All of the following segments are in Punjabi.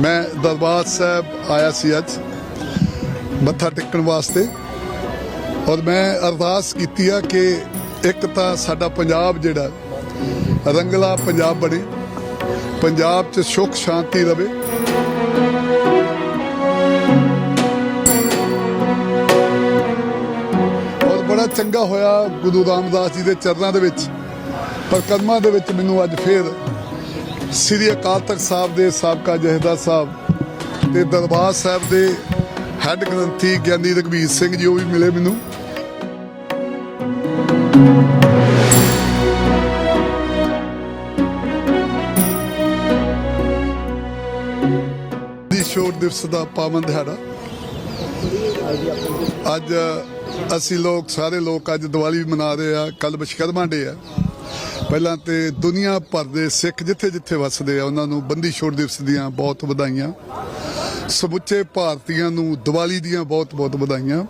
ਮੈਂ ਦਰਬਾਰ ਸਾਹਿਬ ਆਇਆ ਸੀ ਅੱਜ, ਮੱਥਾ ਟੇਕਣ ਵਾਸਤੇ। ਔਰ ਮੈਂ ਅਰਦਾਸ ਕੀਤੀ ਆ ਕਿ ਇੱਕ ਤਾਂ ਸਾਡਾ ਪੰਜਾਬ ਜਿਹੜਾ, ਰੰਗਲਾ ਪੰਜਾਬ ਬਣੇ, ਪੰਜਾਬ 'ਚ ਸੁੱਖ, ਸ਼ਾਂਤੀ ਰਵੇ। ਔਰ ਬੜਾ ਚੰਗਾ ਹੋਇਆ ਗੁਰੂ ਰਾਮਦਾਸ ਜੀ ਦੇ ਚਰਨਾਂ ਦੇ ਵਿੱਚ, ਪਰ ਕਦਮਾਂ ਦੇ ਵਿੱਚ ਮੈਨੂੰ ਅੱਜ ਫੇਰ ਸ੍ਰੀ ਅਕਾਲ ਤਖਤ ਸਾਹਿਬ ਦੇ ਸਾਬਕਾ ਜਹੇਦਾਰ ਸਾਹਿਬ ਤੇ ਦਰਬਾਰ ਸਾਹਿਬ ਦੇ ਹੈੱਡ ਗ੍ਰੰਥੀ ਗਿਆਨੀ ਰਘਬੀਰ ਸਿੰਘ ਜੀ, ਉਹ ਵੀ ਮਿਲੇ ਮੈਨੂੰ। ਦੀ ਛੋਟ ਦਿਵਸ ਦਾ ਪਾਵਨ ਦਿਹਾੜਾ। ਅੱਜ ਅਸੀਂ ਲੋਕ, ਸਾਰੇ ਲੋਕ ਅੱਜ ਦੀਵਾਲੀ ਵੀ ਮਨਾ ਰਹੇ ਆ ਕੱਲ ਵਿਸ਼ਕਰਮਾ ਡੇ ਆ। ਪਹਿਲਾਂ ਤੇ ਦੁਨੀਆ ਭਰ ਦੇ ਸਿੱਖ ਜਿੱਥੇ ਜਿੱਥੇ ਵੱਸਦੇ ਆ, ਉਹਨਾਂ ਨੂੰ ਬੰਦੀ ਛੋੜ ਦਿਵਸ ਦੀਆਂ ਬਹੁਤ ਵਧਾਈਆਂ। ਸਮੁੱਚੇ ਭਾਰਤੀਆਂ ਨੂੰ ਦੀਵਾਲੀ ਦੀਆਂ ਬਹੁਤ ਬਹੁਤ ਵਧਾਈਆਂ।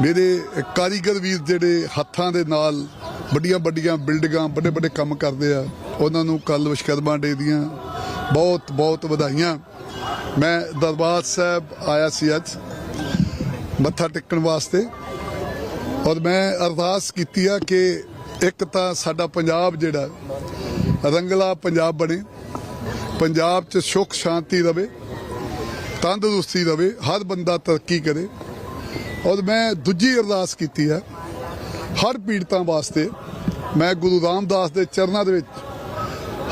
ਮੇਰੇ ਕਾਰੀਗਰ ਵੀਰ ਜਿਹੜੇ ਹੱਥਾਂ ਦੇ ਨਾਲ ਵੱਡੀਆਂ ਵੱਡੀਆਂ ਬਿਲਡਿੰਗਾਂ, ਵੱਡੇ ਵੱਡੇ ਕੰਮ ਕਰਦੇ ਆ, ਉਹਨਾਂ ਨੂੰ ਕੱਲ ਵਿਸ਼ਕਰਮਾ ਡੇ ਦੀਆਂ ਬਹੁਤ ਬਹੁਤ ਵਧਾਈਆਂ। ਮੈਂ ਦਰਬਾਰ ਸਾਹਿਬ ਆਇਆ ਸੀ ਅੱਜ, ਮੱਥਾ ਟੇਕਣ ਵਾਸਤੇ ਔਰ ਮੈਂ ਅਰਦਾਸ ਕੀਤੀ ਆ ਕਿ ਇੱਕ ਤਾਂ ਸਾਡਾ ਪੰਜਾਬ ਜਿਹੜਾ ਰੰਗਲਾ ਪੰਜਾਬ ਬਣੇ। ਪੰਜਾਬ 'ਚ ਸੁੱਖ, ਸ਼ਾਂਤੀ ਰਵੇ, ਤੰਦਰੁਸਤੀ ਰਵੇ, ਹਰ ਬੰਦਾ ਤਰੱਕੀ ਕਰੇ। ਔਰ ਮੈਂ ਦੂਜੀ ਅਰਦਾਸ ਕੀਤੀ ਹੈ, ਹਰ ਪੀੜਤਾਂ ਵਾਸਤੇ, ਮੈਂ ਗੁਰੂ ਰਾਮਦਾਸ ਦੇ ਚਰਨਾਂ ਦੇ ਵਿੱਚ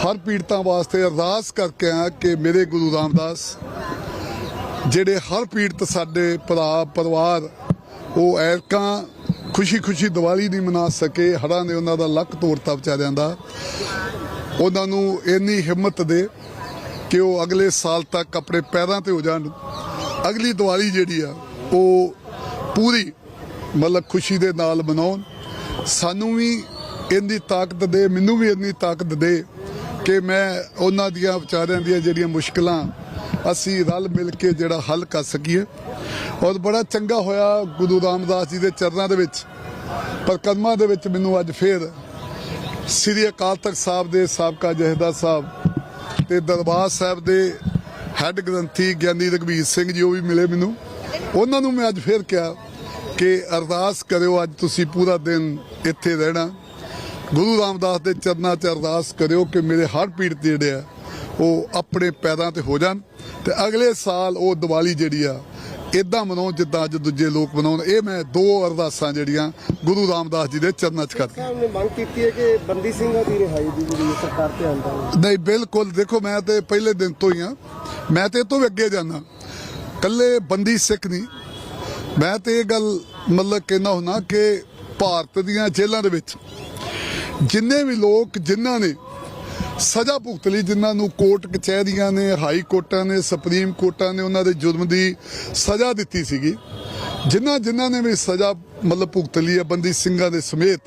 ਹਰ ਪੀੜਤਾਂ ਵਾਸਤੇ ਅਰਦਾਸ ਕਰਕੇ ਆ ਕਿ ਮੇਰੇ ਗੁਰੂ ਰਾਮਦਾਸ, ਜਿਹੜੇ ਹਰ ਪੀੜਤ ਸਾਡੇ ਭਰਾ, ਪਰਿਵਾਰ, ਉਹ ਐਰਕਾਂ ਖੁਸ਼ੀ-ਖੁਸ਼ੀ ਦੀਵਾਲੀ ਨਹੀਂ ਮਨਾ ਸਕੇ, ਹੜ੍ਹਾਂ ਨੇ ਉਹਨਾਂ ਦਾ ਲੱਕ ਤੋੜਤਾ ਵਿਚਾਰਿਆਂ ਦਾ। ਉਹਨਾਂ ਨੂੰ ਇੰਨੀ ਹਿੰਮਤ ਦੇ ਕਿ ਉਹ ਅਗਲੇ ਸਾਲ ਤੱਕ ਆਪਣੇ ਪੈਰਾਂ ਤੇ ਹੋ ਜਾਣ। ਅਗਲੀ ਦੀਵਾਲੀ ਜਿਹੜੀ ਆ, ਉਹ ਪੂਰੀ ਮਤਲਬ ਖੁਸ਼ੀ ਦੇ ਨਾਲ ਮਨਾਉਣ। ਸਾਨੂੰ ਵੀ ਇੰਨੀ ਤਾਕਤ ਦੇ, ਮੈਨੂੰ ਵੀ ਇੰਨੀ ਤਾਕਤ ਦੇ ਕਿ ਮੈਂ ਉਹਨਾਂ ਦੀਆਂ ਵਿਚਾਰਿਆਂ ਦੀਆਂ ਜਿਹੜੀਆਂ ਮੁਸ਼ਕਲਾਂ ਅਸੀਂ ਰਲ ਮਿਲ ਕੇ ਜਿਹੜਾ ਹੱਲ ਕਰ ਸਕੀਏ। ਔਰ ਬੜਾ ਚੰਗਾ ਹੋਇਆ ਗੁਰੂ ਰਾਮਦਾਸ ਜੀ ਦੇ ਚਰਨਾਂ ਦੇ ਵਿੱਚ। ਪਰ ਕਦਮਾਂ ਦੇ ਵਿੱਚ ਮੈਨੂੰ ਅੱਜ ਫੇਰ ਸ੍ਰੀ ਅਕਾਲ ਤਖਤ ਸਾਹਿਬ ਦੇ ਸਾਬਕਾ ਜਹੇਦਾਰ ਸਾਹਿਬ ਤੇ ਦਰਬਾਰ ਸਾਹਿਬ ਦੇ ਹੈੱਡ ਗ੍ਰੰਥੀ ਗਿਆਨੀ ਰਘਬੀਰ ਸਿੰਘ ਜੀ ਉਹ ਵੀ ਮਿਲੇ ਮੈਨੂੰ। ਉਹਨਾਂ ਨੂੰ ਮੈਂ ਅੱਜ ਫੇਰ ਕਿਹਾ ਕਿ ਅਰਦਾਸ ਕਰਿਓ ਅੱਜ ਤੁਸੀਂ ਪੂਰਾ ਦਿਨ ਇੱਥੇ ਰਹਿਣਾ। ਗੁਰੂ ਰਾਮਦਾਸ ਦੇ ਚਰਨਾਂ 'ਚ ਅਰਦਾਸ ਕਰਿਓ ਕਿ ਮੇਰੇ ਹਰ ਪੀੜਤ ਜਿਹੜੇ ਆ ਉਹ ਆਪਣੇ ਪੈਰਾਂ ਤੇ ਹੋ ਜਾਣ ਤੇ ਅਗਲੇ ਸਾਲ ਉਹ ਦੀਵਾਲੀ ਜਿਹੜੀ ਆ ਇਦਾਂ ਮਨਾਉਣ ਜਿੱਦਾਂ ਅੱਜ ਦੂਜੇ ਲੋਕ ਮਨਾਉਣ। ਇਹ ਮੈਂ ਦੋ ਅਰਦਾਸਾਂ ਜਿਹੜੀਆਂ ਗੁਰੂ ਰਾਮਦਾਸ ਜੀ ਦੇ ਚਰਨਾਂ 'ਚ ਕਰਦਾ। ਸਾਹਿਬ ਨੇ ਮੰਗ ਕੀਤੀ ਹੈ ਕਿ ਬੰਦੀ ਸਿੰਘਾਂ ਦੀ ਰਿਹਾਈ ਦੀ ਜਿਹੜੀ ਸਰਕਾਰ ਤੇ ਆਂਦਾ ਨਹੀਂ ਬਿਲਕੁਲ। ਦੇਖੋ ਮੈਂ ਤੇ ਪਹਿਲੇ ਦਿਨ ਤੋਂ ਹੀ ਆ। ਮੈਂ ਤੇ ਇਹ ਤੋਂ ਵੀ ਅੱਗੇ ਜਾਣਾ ਕੱਲੇ ਬੰਦੀ ਸਿੱਖ ਨਹੀਂ। ਮੈਂ ਤੇ ਇਹ ਗੱਲ ਮਤਲਬ ਕਹਿਣਾ ਹੁਣਾ ਕਿ ਭਾਰਤ ਦੀਆਂ ਜੇਲ੍ਹਾਂ ਦੇ ਵਿੱਚ ਜਿੰਨੇ ਵੀ ਲੋਕ ਜਿਨ੍ਹਾਂ ਨੇ ਸਜ਼ਾ ਭੁਗਤ ਲਈ ਜਿਨ੍ਹਾਂ ਨੂੰ ਕੋਰਟ ਕਚਹਿਰੀਆਂ ਨੇ, ਹਾਈ ਕੋਰਟਾਂ ਨੇ, ਸੁਪਰੀਮ ਕੋਰਟਾਂ ਨੇ ਉਹਨਾਂ ਦੇ ਜੁਰਮ ਦੀ ਸਜ਼ਾ ਦਿੱਤੀ ਸੀਗੀ। ਜਿਨ੍ਹਾਂ ਜਿਨ੍ਹਾਂ ਨੇ ਵੀ ਸਜ਼ਾ ਮਤਲਬ ਭੁਗਤ ਲਈ ਹੈ, ਬੰਦੀ ਸਿੰਘਾਂ ਦੇ ਸਮੇਤ,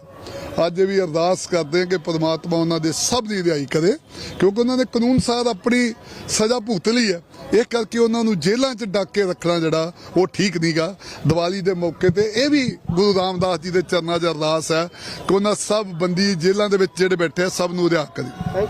ਅੱਜ ਵੀ ਅਰਦਾਸ ਕਰਦੇ ਹਾਂ ਕਿ ਪਰਮਾਤਮਾ ਉਹਨਾਂ ਦੇ ਸਭ ਦੀ ਰਿਹਾਈ ਕਰੇ, ਕਿਉਂਕਿ ਉਹਨਾਂ ਨੇ ਕਾਨੂੰਨ ਸਾਰ ਆਪਣੀ ਸਜ਼ਾ ਭੁਗਤ ਲਈ ਹੈ। ਇਹ ਕਰਕੇ ਉਹਨਾਂ ਨੂੰ ਜੇਲ੍ਹਾਂ 'ਚ ਡੱਕ ਕੇ ਰੱਖਣਾ ਜਿਹੜਾ, ਉਹ ਠੀਕ ਨਹੀਂਗਾ ਦੀਵਾਲੀ ਦੇ ਮੌਕੇ ਤੇ ਇਹ ਵੀ ਗੁਰੂ ਰਾਮਦਾਸ ਜੀ ਦੇ ਚਰਨਾਂ 'ਚ ਅਰਦਾਸ ਹੈ ਕਿ ਉਹਨਾਂ ਸਭ ਬੰਦੀ ਜੇਲ੍ਹਾਂ ਦੇ ਵਿੱਚ ਜਿਹੜੇ ਬੈਠੇ ਆ, ਸਭ ਨੂੰ ਰਿਹਾ ਕਰੇ।